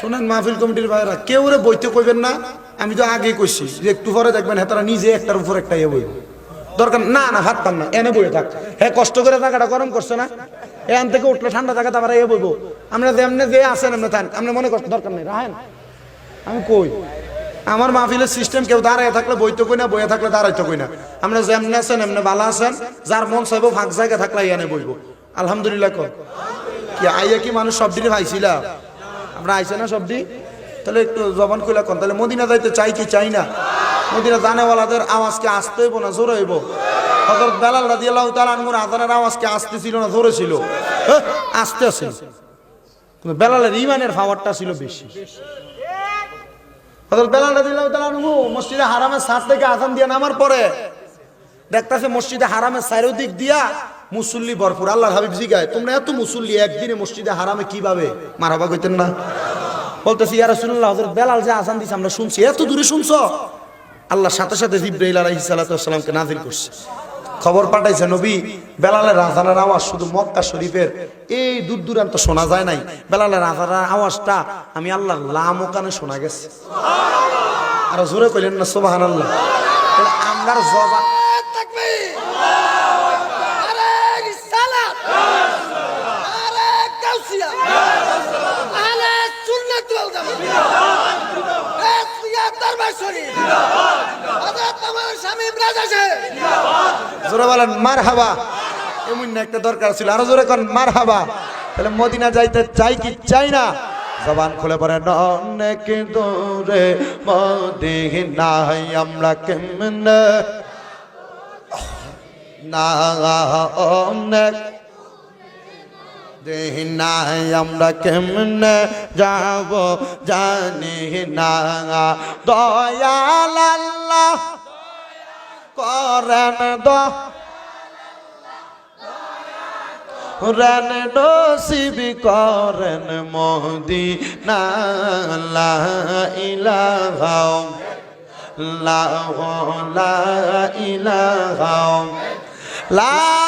শোনেন, মাহফিল কমিটির ভাইরা কেউ রে বইতে কইবেন না, আমি তো আগে কইছি যে একটু পরে দেখবেন হ্যাঁ নিজে একটার উপর একটা ইয়ে বইব। দরকার না না হাঁটতাম না, এনে বইয়ে থাক। হ্যাঁ কষ্ট করে থাকাটা গরম করছে না? এখান থেকে উঠলে ঠান্ডা থাকা তারপরে ইয়ে বইব। আমরা যেমনি যে আছেন, এমনি থাকেন আপনি মনে করতে দরকার নেই রাহেন আমি কই, আমার মাহফিলের সিস্টেম কেউ দাঁড়ায় থাকলে বইতে কই না, বইয়ে থাকলে দাঁড়াইতে কই না। আমরা যেমনি আছেন, এমনি ভালো আছেন, যার মন চাইব ফাঁক জায়গা থাকলে এনে বইব। আলহামদুলিল্লাহ কর। কি আইয়া কি মানুষ সব দিনে পাইছিলা আমরা আইসে না সবজি তাহলে একটু জবান খুলে কন। তাহলে মদিনা যাইতে চাই কি চাই না? মদিনা জানেওয়ালাদের আওয়াজকে আসতে হইব না জোরে হইব? হজরত বেলাল রাদিয়াল্লাহু তাআলা আনহুর আজানের আওয়াজকে আসতে ছিল না জোরে ছিল? হ্যাঁ, আসতে আছে কিন্তু বেলালের ইমানের পাওয়ারটা ছিল বেশি। হজরত বেলাল মসজিদে হারামের সাত থেকে আজান দিয়ে নামার পরে দেখতাছে মসজিদে হারামের চারিদিক দিয়া মুসল্লি ভরপুর, আল্লাহর হাবিব জিগায়, তোমরা এত মুসল্লি, একদিনে মসজিদে হারামে কীভাবে? মারাবা কইতেন না। বলতেছি, ইয়া রাসূলুল্লাহ, হযরত বেলাল যে আজান দিছে, আমরা শুনছি, এত দূরে শুনছো? আল্লাহ সাথে সাথে জিব্রাইল ওয়াসসালামকে নাযিল করছে। খবর পাঠাইছে, নবী, বেলালের আজানের আওয়াজ শুধু মক্কা শরীফের, এই দূর দূরান্ত শোনা যায় নাই। বেলালের আজানের আওয়াজটা আমি আল্লাহর লামকানে শোনা গেছে। আর জোরে কইলেন না, সুবহানাল্লাহ। আল্লাহ আমরার জবা তাকবীর আরে রিসালাত আরে গাউসিয়া আরে সুন্নাত ওয়াল জামাত। এ সিয়াদ দরবার শরীফ। হযরত আমার স্বামী রাজা সাহেব জোরে বলেন মার হাবা এমন একটা দরকার ছিল। আরও জোরে না? জবান খুলে পড়ে অনেক দূরে মদিনা আমরা কেমনে? না না আমরা কেমনে যাব জানি না। দয়াল আল্লাহ করেন দো। রেন নসিবি করেন মোদি না ইলাহা লা ইলাহা লা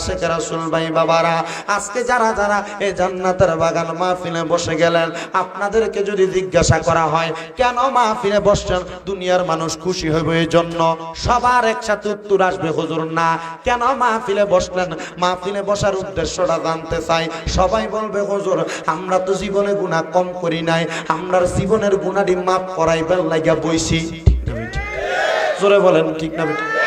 আশেখ রাসূল ভাই বাবারা, আজকে যারা যারা এই জান্নাতের বাগান মাহফিলে বসে গেলেন, আপনাদেরকে যদি জিজ্ঞাসা করা হয়, কেন মাহফিলে বসছেন? দুনিয়ার মানুষ খুশি হবে এই জন্য। সবার একসাথে উত্তর আসবে, হুজুর, না। কেন মাহফিলে বসলেন? মাহফিলে বসার উদ্দেশ্যটা জানতে চাই। সবাই বলবে, হুজুর, আমরা তো জীবনে গুনাহ কম করি নাই আমরার জীবনের গুণাটি মাফ করাইবার লাগিয়া বইছি। ঠিক না বেঠিক? জোরে বলেন, ঠিক না বেঠিক?